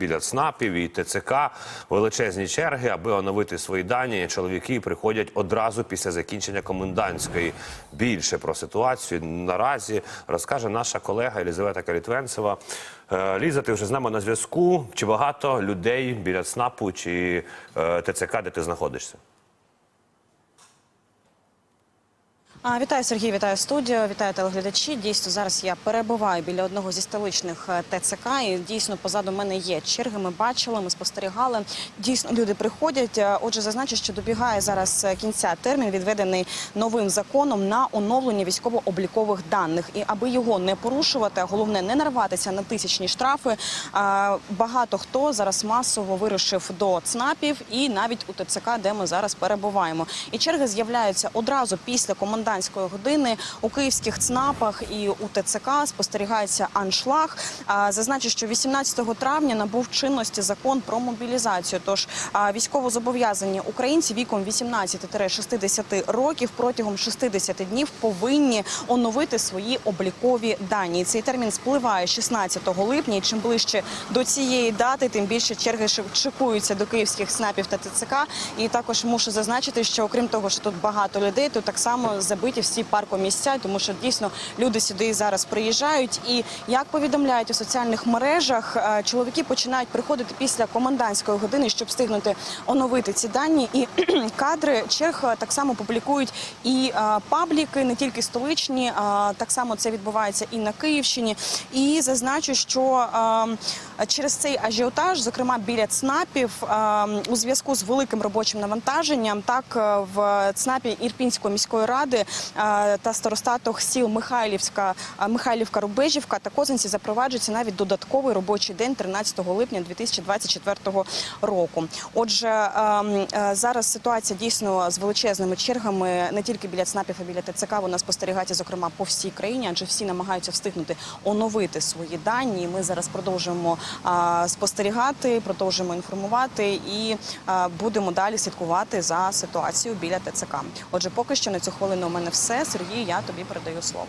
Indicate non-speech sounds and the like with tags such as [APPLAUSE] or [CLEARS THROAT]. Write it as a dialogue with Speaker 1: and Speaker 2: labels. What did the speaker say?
Speaker 1: Біля ЦНАПів і ТЦК величезні черги, аби оновити свої дані. Чоловіки приходять одразу після закінчення комендантської. Більше про ситуацію наразі розкаже наша колега Елізавета Калітвенцева. Е, Ліза, ти вже з нами на зв'язку. Чи багато людей біля ЦНАПу чи е, ТЦК, де ти знаходишся?
Speaker 2: А, Вітаю Сергій, вітаю студію, вітаю телеглядачі. Дійсно, зараз я перебуваю біля одного зі столичних е, ТЦК. І дійсно позаду мене є черги. Ми бачили, ми спостерігали. Дійсно, люди приходять. Е, Отже, зазначу, що добігає зараз е, кінця термін, відведений новим законом на оновлення військово-облікових даних. І аби його не порушувати, головне не нарватися на тисячні штрафи. Багато хто зараз масово вирушив до ЦНАПів і навіть у ТЦК, де ми зараз перебуваємо. І черги з'являються одразу після комендантської години у київських ЦНАПах і у ТЦК спостерігається аншлаг. Зазначу, що 18 травня набув чинності закон про мобілізацію. Тож а, військовозобов'язані українці віком 18-60 років протягом 60 днів повинні оновити свої облікові дані. І Цей термін спливає 16 липня. І чим ближче до цієї дати, тим більше черги шикуються до київських СНАПів та ТЦК. І також мушу зазначити, що окрім того, що тут багато людей, тут так само забиті всі паркомісця, тому що дійсно люди сюди зараз приїжджають. І як повідомляють у соціальних мережах, е, чоловіки починають приходити після комендантської години, щоб встигнути оновити ці дані. І [CLEARS THROAT] кадри черг е, так само публікують і е, пабліки, не тільки столичні, а так само це відбувається і на Київщині. І зазначу, що е, через цей ажіотаж, зокрема біля ЦНАПів, е, у зв'язку з великим робочим навантаженням, так в ЦНАПі Ірпінської міської ради та старостатах сіл Михайлівська, Михайлівка, Рубежівка та Козинці запроваджується навіть додатковий робочий день 13 липня 2024 року. Отже, ем, е, зараз ситуація дійсно з величезними чергами не тільки біля ЦНАПів, а біля ТЦК. Вона спостерігається, зокрема, по всій країні, адже всі намагаються встигнути оновити свої дані. Ми зараз продовжуємо спостерігати, продовжуємо інформувати і будемо далі слідкувати за ситуацією біля ТЦК. Отже, поки що на цю хвилину мене все. Сергій, я тобі передаю слово.